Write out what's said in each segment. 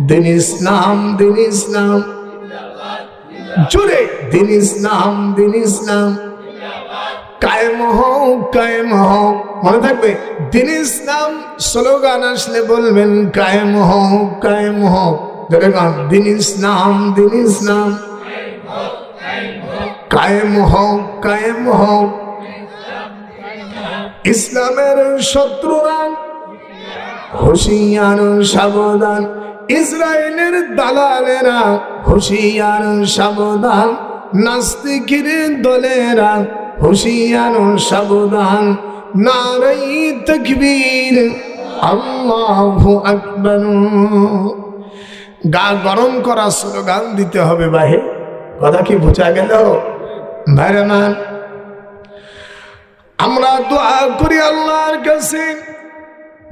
দিন ইসলাম দিন ইসলাম। জোরে দিন ইসলাম দিন ইসলাম। কায়েম হোক কায়েম হোক। মনে থাকবে, দিন ইসলাম স্লোগান আসলে বলবেন, কায়েম হোক কায়েম হোক। দিন ইসলাম দিন ইসলাম। কায়েম হোক কায়েম হোক। ইসলামের শত্রুরা, হুশিয়ার সাবধান। ইসরায়েলের দালালেরা হুশিয়ার সাবধান, নাস্তিকের দলেরা হুশিয়ার সাবধান। নারাই তকবীর, আল্লাহু আকবার। গা গরম করা স্লোগান দিতে হবে বাহে কথা কি বোঝা গেল? ভাইরা মান, আমরা দোয়া করি আল্লাহর কাছে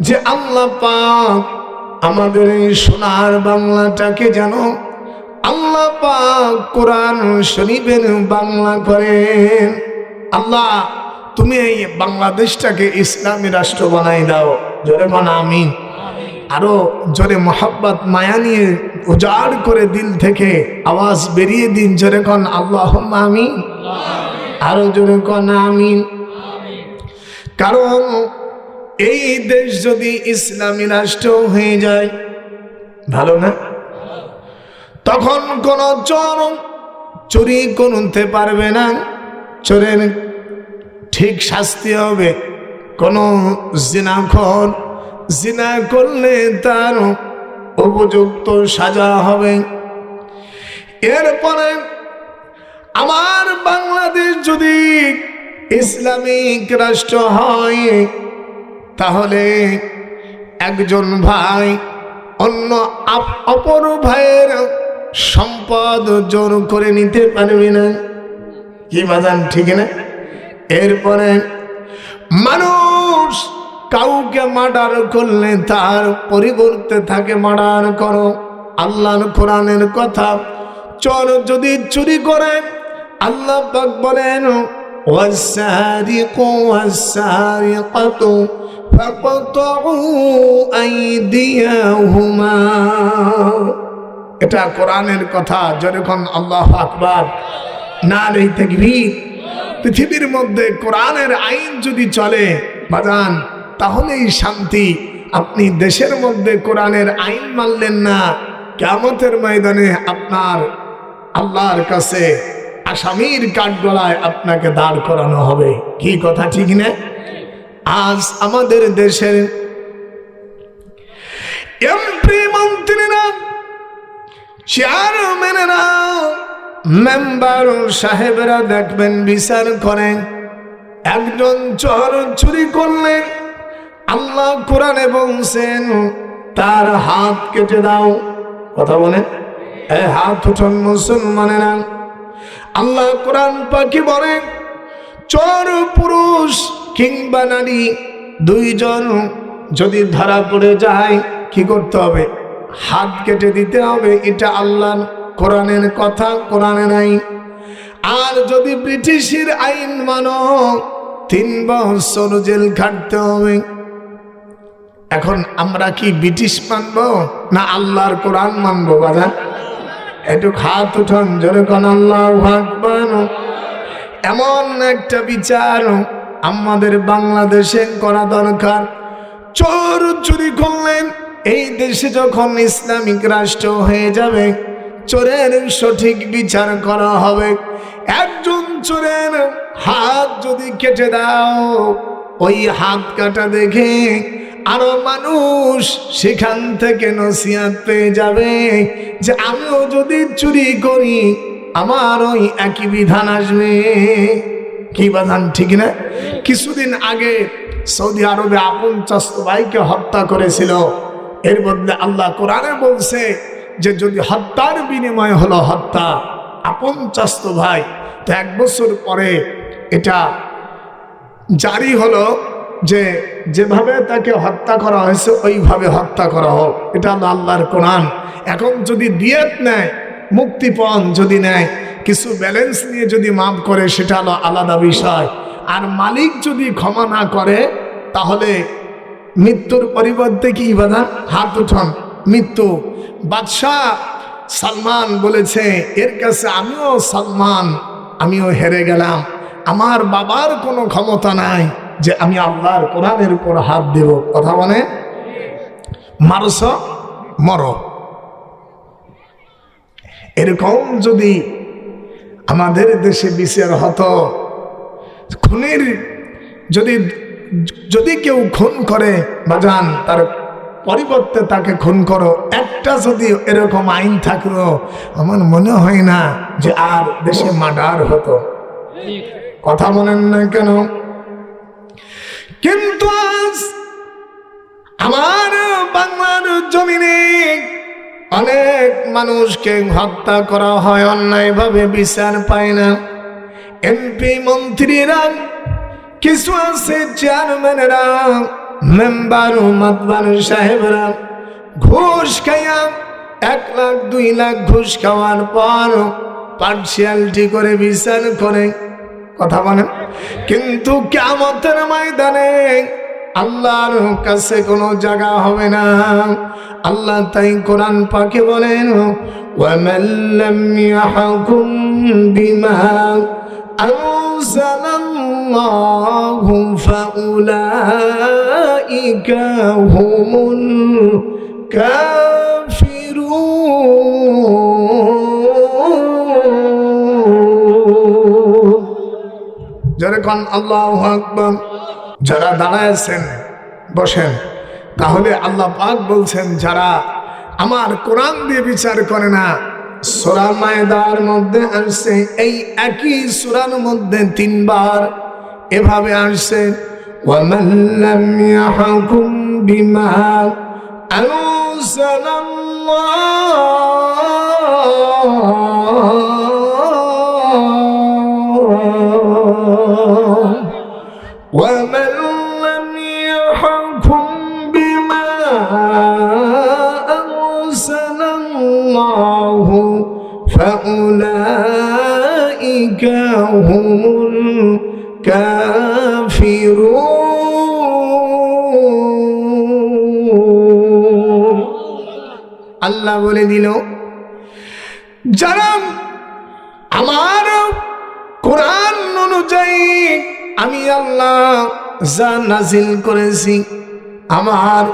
যে আল্লাহ পাক আমাদের এই সোনার বাংলাটাকে যেন আল্লাহ পাক কোরআন শরীফের বাংলা করেন। আল্লাহ, তুমি এই বাংলাদেশটাকে ইসলামী রাষ্ট্র বানাই দাও। জোরে বানা আমিন। আরও জোরে মোহাব্বত, মায়া নিয়ে উজাড় করে দিল থেকে আওয়াজ বেরিয়ে দিন। জোরে কন আল্লাহ আমিন। আরও জোরে কন, আমিন। কারণ এই দেশ যদি ইসলামী রাষ্ট্র হয়ে যায়, ভালো না? তখন কোন চোর চুরি করতে পারবে না। চোরের ঠিক শাস্তি হবে। কোন জিনাখর জিনা করলে তার উপযুক্ত সাজা হবে। এরপরে আমার বাংলাদেশ যদি ইসলামিক রাষ্ট্র হয় তাহলে একজন ভাই অন্য অপর ভাইয়ের সম্পদ জোর করে নিতে পারবে না। কি বাজান, ঠিক না? এরপরে মানুষ কাউকে মার্ডার করলে তার পরিবর্তে থাকে মার্ডার করো। আল্লাহর কোরআনের কথা চোর যদি চুরি করেন আল্লাহ পাক বলেন ওয়াসারিকু কত এটা কোরআনের কথা যখন আল্লাহ আকবার না রে তাকবীর। পৃথিবীর মধ্যে কোরআনের আইন যদি চলে, বাজান, তাহলেই শান্তি। আপনি দেশের মধ্যে কোরআনের আইন মানলেন না কেমতের ময়দানে আপনার আল্লাহর কাছে আসামির কাঠগড়ায় আপনাকে দাঁড় করানো হবে। কি কথা, ঠিক না? আজ আমাদের দেশের এমপি মন্ত্রীরা চেয়ারম্যানেরা মেম্বার সাহেবরা দেখবেন বিচার করেন একজন চর চুরি করলেন আল্লাহ কোরআনে বলছেন, তার হাত কেটে দাও। কথা বলেন এই হাত উঠন মুসলমানেরা। আল্লাহ কোরআন পাখি বলে, চর পুরুষ কিংবা নারী দুইজন যদি ধরা পড়ে যায়, কি করতে হবে? হাত কেটে দিতে হবে, এটা আল্লাহ কোরআনের কথা, কোরআনে নাই। আর যদি ব্রিটিশের আইন মানো, তিন বছর জেল খাটতে হবে। এখন আমরা কি ব্রিটিশ মানব না আল্লাহর কোরআন মানব বাজার একটু হাত উঠন, জোরে আল্লাহ আকবার। এমন একটা বিচার আমাদের বাংলাদেশে করা দরকার। চোর চুরি করলেন এই দেশে যখন ইসলামিক রাষ্ট্র হয়ে যাবে, চোরের সঠিক বিচার করা হবে। একজন চোরের হাত যদি কেটে দাও, ওই হাত কাটা দেখে আরও মানুষ সেখান থেকে নসিহাত পেয়ে যাবে যে আমিও যদি চুরি করি, আমার ওই একই বিধান আসবে। কি বিধান, ঠিক না? কিছুদিন আগে সৌদি আরবে আপন চাস্ত ভাইকে হত্যা করেছিল। এর বদলে আল্লাহ কোরআনে বলছে যে, যদি হত্যার বিনিময় হলো হত্যা, আপন চাস্ত ভাই, তো এক বছর পরে এটা জারি হলো যে, যেভাবে তাকে হত্যা করা হয়েছে, ওইভাবে হত্যা করা হোক। এটা হলো আল্লাহর কোরআন। এখন যদি দিয়েত নেয়, মুক্তিপণ যদি নেয় কিছু ব্যালেন্স নিয়ে যদি মাফ করে, সেটা হলো আলাদা বিষয়। আর মালিক যদি ক্ষমা না করে, তাহলে মৃত্যুর পরিবর্তে কি বাধা হাত উঠন, মৃত্যু। বাদশাহ সালমান বলেছে, এর কাছে আমিও সালমান, আমিও হেরে গেলাম। আমার বাবার কোনো ক্ষমতা নাই যে আমি আল্লাহর কোরআনের উপর হাত দেব। কথা বলে? মারস মর। এরকম যদি আমাদের দেশে বিচার হতো। খুনির যদি যদি কেউ খুন করে বাজান তার পরিবর্তে তাকে খুন করো। একটা যদি এরকম আইন থাকল, আমার মনে হয় না যে আর দেশে মার্ডার হতো। কথা বলেন না কেন? কিন্তু আজ আমার বাংলার জমিনে অনেক মানুষকে হত্যা করা হয়, অন্যায়ভাবে বিচার পায় না। এমপি মন্ত্রীরা, কিছু আছে চেয়ারম্যানেরা মেম্বার মাতবার সাহেবরা, ঘুষ খাইয়া এক লাখ, দুই লাখ ঘুষ খাওয়ার পর পার্সিয়ালিটি করে বিচার করে। কথা বলেন? কিন্তু কেমতের ময়দানে আল্লাহর কাছে কোনো জায়গা হবে না আল্লাহ তাই কোরআন পাকে বলেন وَمَن لَّمْ يَحْكُم بِمَا أَنزَلَ اللَّهُ فَأُولَٰئِكَ هُمُ الْكَافِرُونَ যেরকম আল্লাহ আকবর যারা দাঁড়ায়ছেন বসেন তাহলে আল্লাহ পাক বলছেন যারা আমার কোরআন দিয়ে বিচার করে না সোরা মায়দার মধ্যে আসছে এই একই সুরার মধ্যে তিনবার এভাবে আসছে وَمَن لَّمْ يَحْكُم بِمَا أَنزَلَ اللَّهُ هم الكافرون আল্লাহ বলে দিল যারা আমার কোরআন অনুযায়ী আমি আল্লাহ যা নাজিল করেছি আমার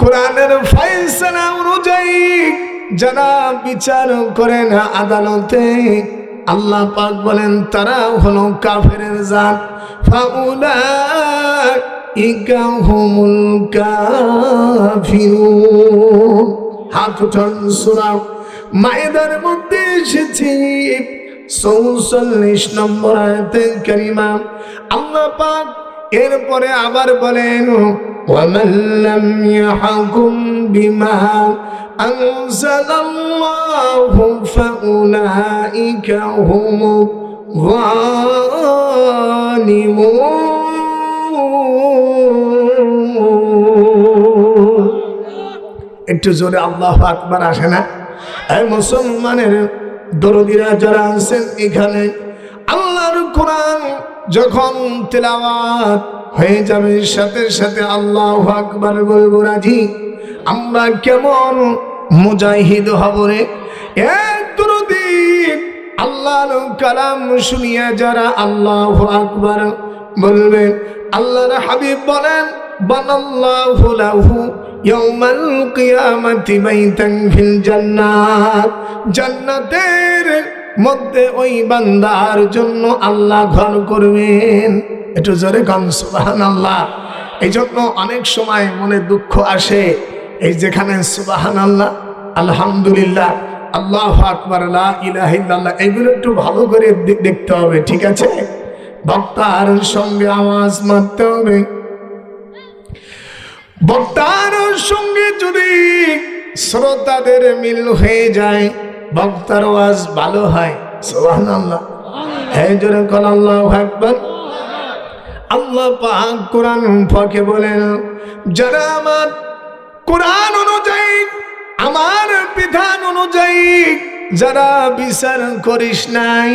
কোরআনের ফয়সলা অনুযায়ী যারা বিচার করে না আদালতে আল্লাহ পাক বলেন তারা হলো কাফের জাত। ফাউলা ইকা হুমুল কাফিরুন। হাত উঠান, সুরাও। মায়েদার মধ্যে এসেছি। চৌচল্লিশ নম্বর আয়াতে কারিমা। আল্লাহ পাক এরপরে আবার বলেন ومن لم يحكم بما أنزل الله فأولئك هم الظالمون একটু জোরে আল্লাহ আকবার আসে না এই মুসলমানের দরদিরা যারা আছেন এখানে আল্লাহর কোরআন যখন তেলাওয়াত হয়ে যাবে সাথে সাথে আল্লাহ আকবার বলব, রাজি, আমরা কেমন মুজাহিদ হব রে? দরদি আল্লাহর কালাম শুনিয়া যারা আল্লাহ আকবার বলবেন আল্লাহর হাবিব বলেন, বানাল্লাহু লাহু ইয়াউমাল কিয়ামাতি বাইতান ফিল জান্নাত। জান্নাতের মধ্যে ওই বান্দার জন্য আল্লাহ ঘর করবেন। একটু জোরে গান সুবাহান আল্লাহ এই জন্য অনেক সময় মনে দুঃখ আসে, এই যেখানে সুবাহান আল্লাহ আলহামদুলিল্লাহ, আল্লাহ আকবর ইলাহিল্লাহ এগুলো একটু ভালো করে দেখতে হবে, ঠিক আছে? বক্তার সঙ্গে আওয়াজ মারতে হবে। বক্তার সঙ্গে যদি শ্রোতাদের মিল হয়ে যায়, বক্তার আওয়াজ ভালো হয় সোহান আল্লাহ হ্যাঁ জোরে কল আল্লাহ আকবর। আল্লাহ পাক কোরআন ফাঁকে বলেন যারা আমার কোরআন অনুযায়ী আমার বিধান অনুযায়ী যারা বিচার করিস নাই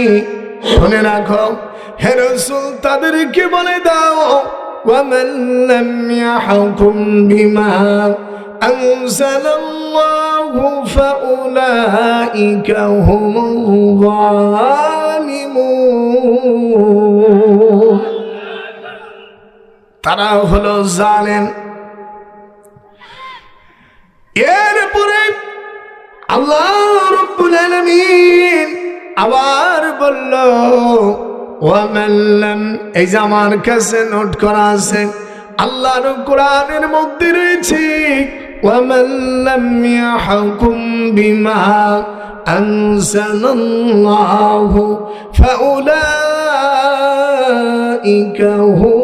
শুনে রাখো হে রসুল তাদেরকে বলে দাও ومن لم يحكم بما أنزل الله فأولئك هم الظالمون তারা হলো জানেন এরপরে আল্লাহ রব্বুল আলামিন আবার বলল ওয়ামাল্লাম এই যে আমার কাছে নোট করা আছে, আল্লাহর কোরআনের মধ্যে রয়েছে ওয়ামাল্লাম ইয়াহকুম বিমা আনসালাল্লাহু ফাউলাইকা হুম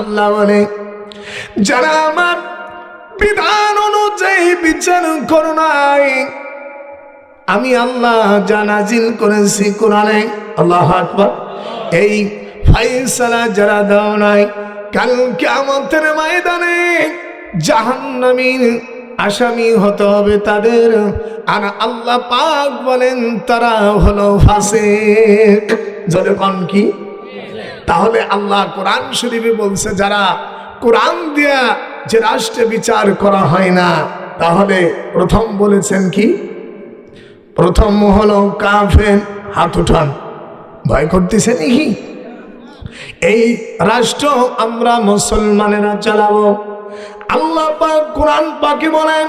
আল্লাহ বলে, যারা আমার বিধান অনুযায়ী বিচার করো নাই, আমি আল্লাহ জানাজিল করেছি কোরআনে, আল্লাহ আকবার, এই ফাইসালা যারা দাও নাই, কাল কেমতের ময়দানে জাহান্নামীর আসামি হতে হবে তাদের। আর আল্লাহ পাক বলেন, তারা হলো ফাসিক। জোরে কন কি? তাহলে আল্লাহ কোরআন শরীফে বলছে, যারা কোরআন দিয়া যে রাষ্ট্রে বিচার করা হয় না, তাহলে প্রথম বলেছেন কি? প্রথম হলো কাফের হাত উঠান। ভয় করতেছে নাকি? এই রাষ্ট্র আমরা মুসলমানেরা চালাবো। আল্লাহ পাক কোরআন পাকে বলেন,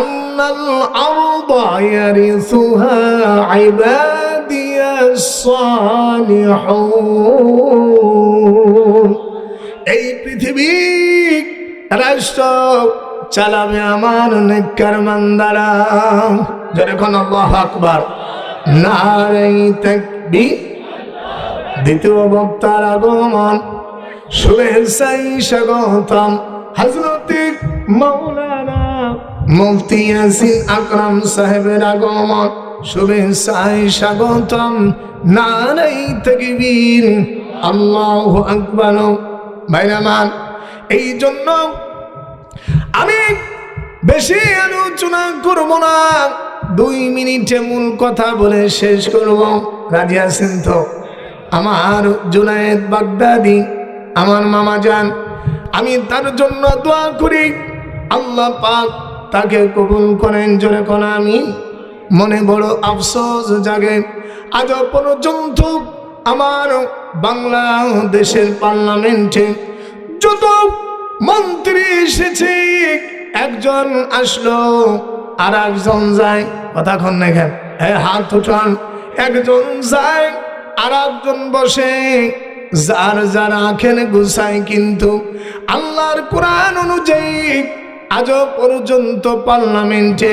আন্নাল আরদা ইয়ারিসুহা সালিহুন এই পৃথিবী রাষ্ট্র চালাবে আমার মান্দারা যখন আল্লাহ আকবার। নারাই তাকবীর। দ্বিতীয় বক্তার আগমন। শুভেচ্ছাই স্বাগতম। হজরতে মৌলানা মুফতি ইয়াসিন আকরাম সাহেবের আগমন। শুভেচ্ছাই স্বাগতম। নারাই তাকবীর। আল্লাহু আকবার। ভাইরামান এই জন্য আমি বেশি আলোচনা করব না। দুই মিনিটে মূল কথা বলে শেষ করব। রাজি আছেন তো? আমার জুনায়েদ বাগদাদি, আমার মামা যান আমি তার জন্য দোয়া করি। আল্লাহ পাক তাকে কবুল করেন। জোরে কোন আমি। মনে বড় আফসোস জাগে। আজ পর্যন্ত আমার বাংলাদেশের পার্লামেন্টে যত মন্ত্রী এসেছে, একজন আসলো আর একজন যায়। কতক্ষণ দেখেন হাত উঠান। একজন যায় আর একজন বসে। যার যার আখের গুছায় কিন্তু আল্লাহর কোরআন অনুযায়ী আজ পর্যন্ত পার্লামেন্টে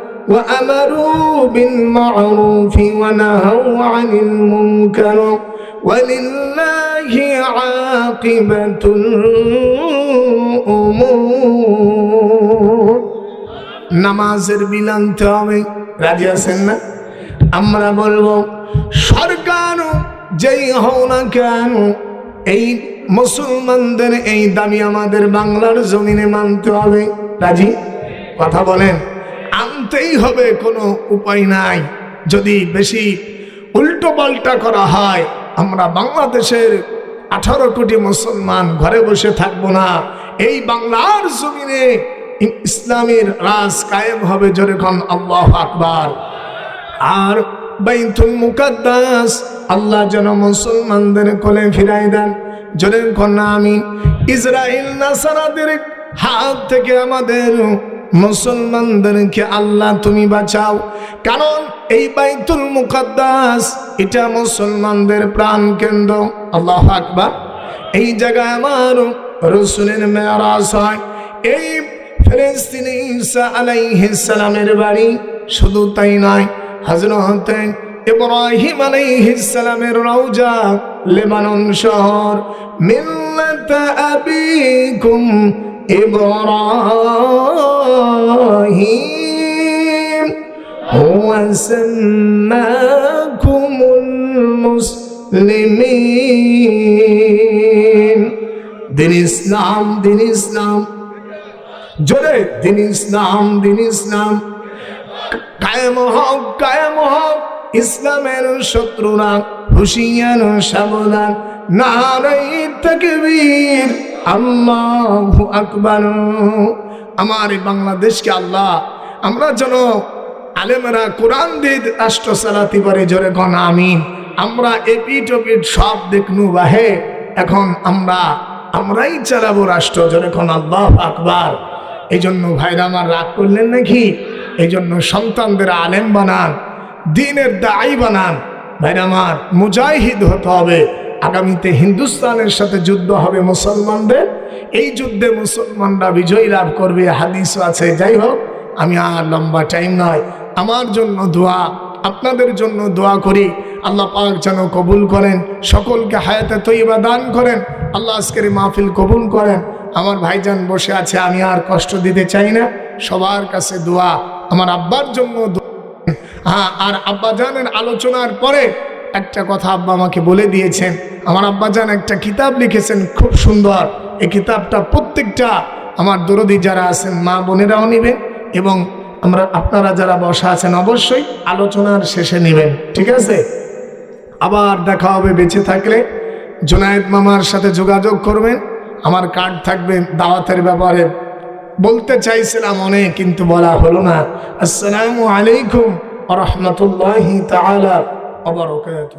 وأمروا بالمعروف ونهوا عن المنكر ولله عاقبة الأمور নামাজের বিলানতে হবে রাজি আছেন না আমরা বলবো সরকার যেই হও না কেন এই মুসলমানদের এই দাবি আমাদের বাংলার জমিনে মানতে হবে রাজি কথা বলেন আনতেই হবে কোনো উপায় নাই। যদি বেশি উল্টো পাল্টা করা হয়, আমরা বাংলাদেশের আঠারো কোটি মুসলমান ঘরে বসে থাকব না। এই বাংলার জমিনে ইসলামের রাজ কায়েম হবে যেরকম আল্লাহ আকবার। আর বাইতুল মুকাদ্দাস, আল্লাহ যেন মুসলমানদের কোলে ফিরাই দেন। কন্যা আমি ইসরায়েল নাসারাদের হাত থেকে আমাদের মুসলমানদেরকে আল্লাহ তুমি বাঁচাও। কারণ এই বাইতুল মুকাদ্দাস, এটা মুসলমানদের প্রাণ কেন্দ্র। আল্লাহ আকবার। এই জায়গায় আমার রসুলের মেয়ারাজ হয়। এই ফিলিস্তিনি ঈসা সালামের বাড়ি শুধু তাই নয় হজরত ইব্রাহিম সালামের রওজা লেবানন শহর। মিল্লাত আবিকুম ইব্রাহিম هو سماكم المسلمين দিন ইসলাম দিন ইসলাম জোরে দিন ইসলাম দিন ইসলাম কায়েম হক কায়েম হক ইসলামের শত্রুরা হুশিয়ার সাবধান নারাই তাকবীর আল্লাহু আকবর। আমার এই বাংলাদেশকে আল্লাহ, আমরা যেন আলেমেরা কোরআন দিয়ে রাষ্ট্র চালাতে পারে, জোরে গণ আমিন। আমরা এপিট ওপিট সব দেখনু বাহে এখন আমরা, আমরাই চালাবো রাষ্ট্র, জোরে কোন, আল্লাহ আকবার। এই জন্য ভাইরা আমার রাগ করলেন নাকি? এই জন্য সন্তানদের আলেম বানান, দিনের দায়ী বানান। ভাইরা আমার মুজাহিদ হতে হবে। আগামীতে হিন্দুস্তানের সাথে যুদ্ধ হবে মুসলমানদের। এই যুদ্ধে মুসলমানরা বিজয় লাভ করবে হাদিস আছে। যাই হোক, আমি আর লম্বা টাইম নয়। আমার জন্য দোয়া, আপনাদের জন্য দোয়া করি। আল্লাহ পাক যেন কবুল করেন, সকলকে হায়াতে তৈবা দান করেন, আল্লাহ আজকের মাহফিল কবুল করেন। আমার ভাইজান বসে আছে, আমি আর কষ্ট দিতে চাই না। সবার কাছে দোয়া, আমার আব্বার জন্য হ্যাঁ আর আব্বা আব্বাজানের আলোচনার পরে একটা কথা আব্বা আমাকে বলে দিয়েছেন। আমার আব্বাজান একটা কিতাব লিখেছেন, খুব সুন্দর। এই কিতাবটা প্রত্যেকটা আমার দরদি যারা আছেন, মা বোনেরাও নেবেন এবং আমরা আপনারা যারা বসা আছেন, অবশ্যই আলোচনার শেষে নেবেন। ঠিক আছে? আবার দেখা হবে, বেঁচে থাকলে জোনায়েদ মামার সাথে যোগাযোগ করবেন। আমার কার্ড থাকবে দাওয়াতের ব্যাপারে। বলতে চাইছিলাম অনেক, কিন্তু বলা হলো না। আসসালামু আলাইকুম রহমতুল্লাহ তালা অবরকাত